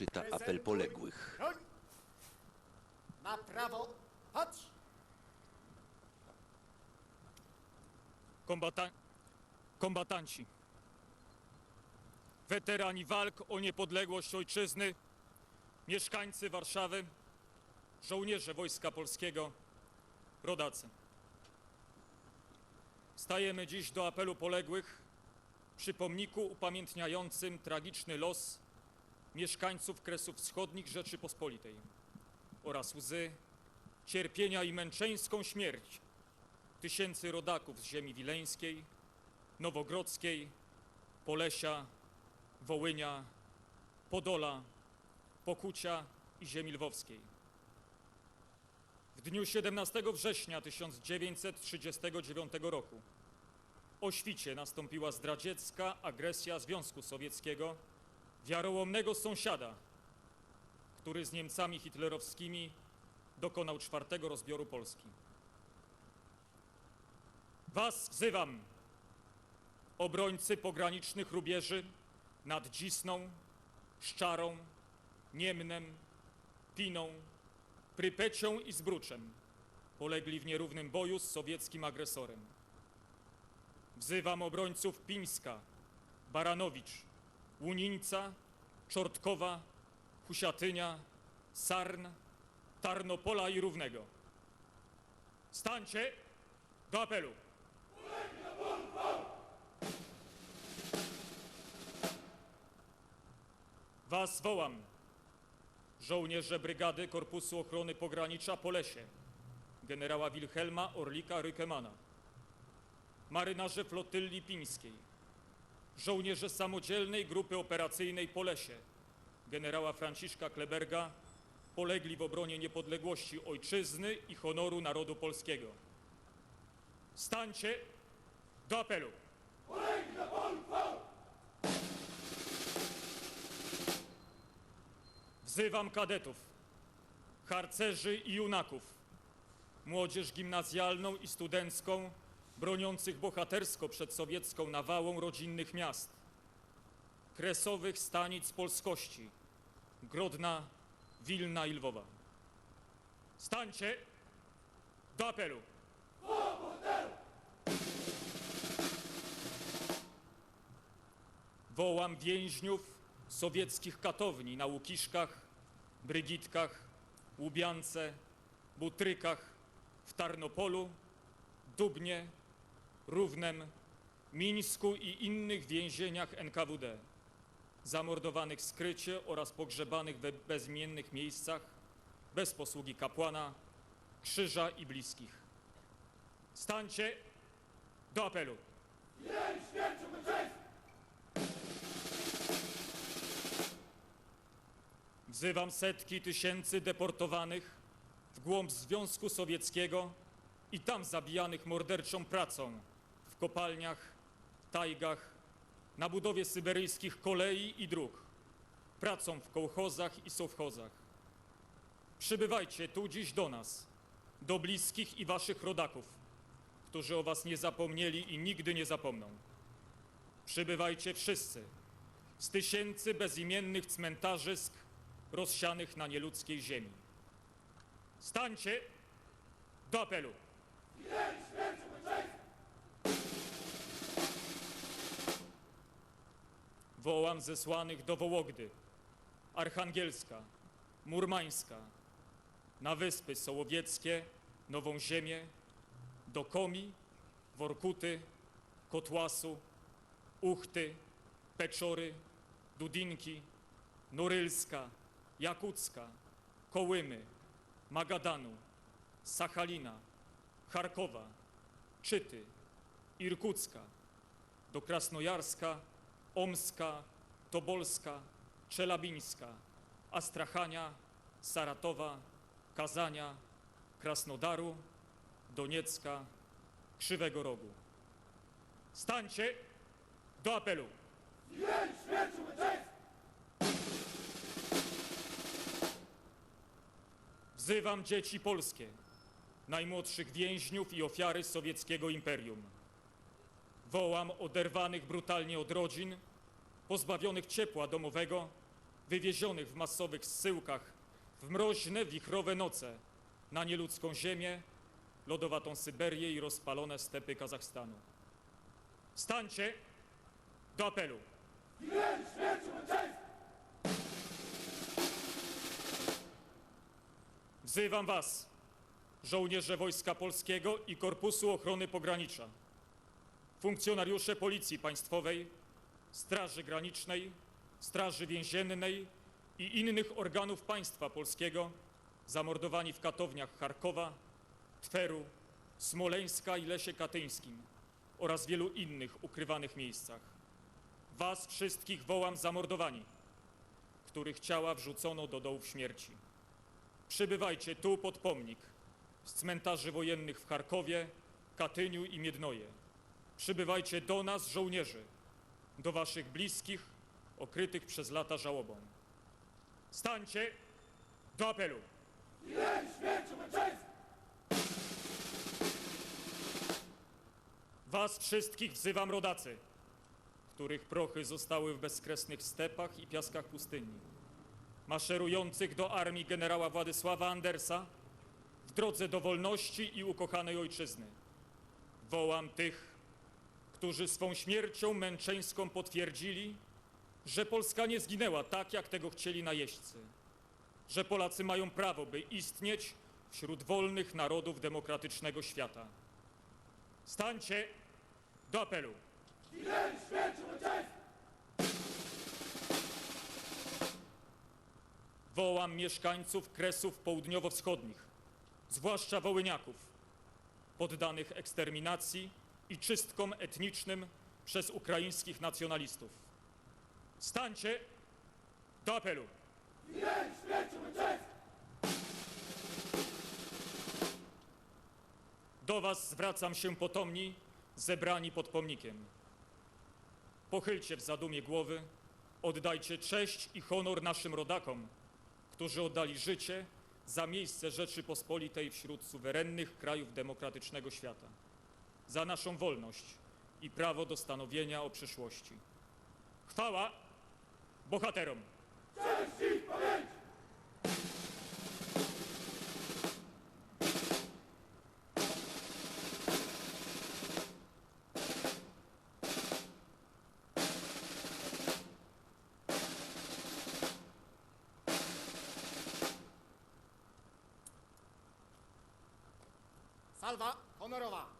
czyta apel poległych. Ma prawo, chodź! Kombata... Kombatanci. Weterani walk o niepodległość ojczyzny, mieszkańcy Warszawy, żołnierze Wojska Polskiego, rodacy. Stajemy dziś do apelu poległych przy pomniku upamiętniającym tragiczny los mieszkańców Kresów Wschodnich Rzeczypospolitej oraz łzy, cierpienia i męczeńską śmierć tysięcy rodaków z ziemi wileńskiej, nowogrodzkiej, Polesia, Wołynia, Podola, Pokucia i ziemi lwowskiej. W dniu 17 września 1939 roku o świcie nastąpiła zdradziecka agresja Związku Sowieckiego, wiarołomnego sąsiada, który z Niemcami hitlerowskimi dokonał czwartego rozbioru Polski. Was wzywam, obrońcy pogranicznych rubieży nad Dzisną, Szczarą, Niemnem, Piną, Prypecią i Zbruczem, polegli w nierównym boju z sowieckim agresorem. Wzywam obrońców Pińska, Baranowicz, Łunińca, Czortkowa, Husiatynia, Sarn, Tarnopola i Równego. Stańcie do apelu! Was wołam, żołnierze Brygady Korpusu Ochrony Pogranicza Polesie, generała Wilhelma Orlika Rykemana, marynarze flotylli pińskiej, żołnierze samodzielnej grupy operacyjnej Polesie, generała Franciszka Kleberga, polegli w obronie niepodległości ojczyzny i honoru narodu polskiego. Stańcie do apelu! Wzywam kadetów, harcerzy i junaków, młodzież gimnazjalną i studencką, broniących bohatersko przed sowiecką nawałą rodzinnych miast, kresowych stanic polskości, Grodna, Wilna i Lwowa. Stańcie do apelu! Wołam więźniów sowieckich katowni na Łukiszkach, Brygitkach, Łubiance, Butrykach, w Tarnopolu, Dubnie, Równem, Mińsku i innych więzieniach NKWD, zamordowanych skrycie oraz pogrzebanych we bezimiennych miejscach bez posługi kapłana, krzyża i bliskich. Stańcie do apelu! Wzywam setki tysięcy deportowanych w głąb Związku Sowieckiego i tam zabijanych morderczą pracą kopalniach, tajgach, na budowie syberyjskich kolei i dróg, pracą w kołchozach i sowchozach. Przybywajcie tu dziś do nas, do bliskich i waszych rodaków, którzy o was nie zapomnieli i nigdy nie zapomną. Przybywajcie wszyscy z tysięcy bezimiennych cmentarzysk rozsianych na nieludzkiej ziemi. Stańcie do apelu! Wołam zesłanych do Wołogdy, Archangielska, Murmańska, na wyspy Sołowieckie, Nową Ziemię, do Komi, Workuty, Kotłasu, Uchty, Peczory, Dudinki, Norylska, Jakucka, Kołymy, Magadanu, Sachalina, Charkowa, Czyty, Irkucka, do Krasnojarska, Omska, Tobolska, Czelabińska, Astrachania, Saratowa, Kazania, Krasnodaru, Doniecka, Krzywego Rogu. Stańcie do apelu! Wzywam dzieci polskie, najmłodszych więźniów i ofiary sowieckiego imperium. Wołam oderwanych brutalnie od rodzin, pozbawionych ciepła domowego, wywiezionych w masowych zsyłkach w mroźne, wichrowe noce na nieludzką ziemię, lodowatą Syberię i rozpalone stepy Kazachstanu. Stańcie do apelu. Wzywam was, żołnierze Wojska Polskiego i Korpusu Ochrony Pogranicza, funkcjonariusze Policji Państwowej, Straży Granicznej, Straży Więziennej i innych organów państwa polskiego zamordowani w katowniach Charkowa, Tweru, Smoleńska i Lesie Katyńskim oraz wielu innych ukrywanych miejscach. Was wszystkich wołam zamordowani, których ciała wrzucono do dołów śmierci. Przybywajcie tu pod pomnik z cmentarzy wojennych w Charkowie, Katyniu i Miednoje. Przybywajcie do nas, żołnierzy, do waszych bliskich, okrytych przez lata żałobą. Stańcie do apelu. Was wszystkich wzywam, rodacy, których prochy zostały w bezkresnych stepach i piaskach pustyni maszerujących do armii generała Władysława Andersa w drodze do wolności i ukochanej ojczyzny. Wołam tych, którzy swą śmiercią męczeńską potwierdzili, że Polska nie zginęła tak, jak tego chcieli najeźdźcy, że Polacy mają prawo, by istnieć wśród wolnych narodów demokratycznego świata. Stańcie do apelu. Wołam mieszkańców kresów południowo-wschodnich, zwłaszcza Wołyniaków, poddanych eksterminacji i czystkom etnicznym przez ukraińskich nacjonalistów. Stańcie do apelu. Do Was zwracam się potomni, zebrani pod pomnikiem. Pochylcie w zadumie głowy, oddajcie cześć i honor naszym rodakom, którzy oddali życie za miejsce Rzeczypospolitej wśród suwerennych krajów demokratycznego świata, za naszą wolność i prawo do stanowienia o przyszłości. Chwała bohaterom! Salwa honorowa.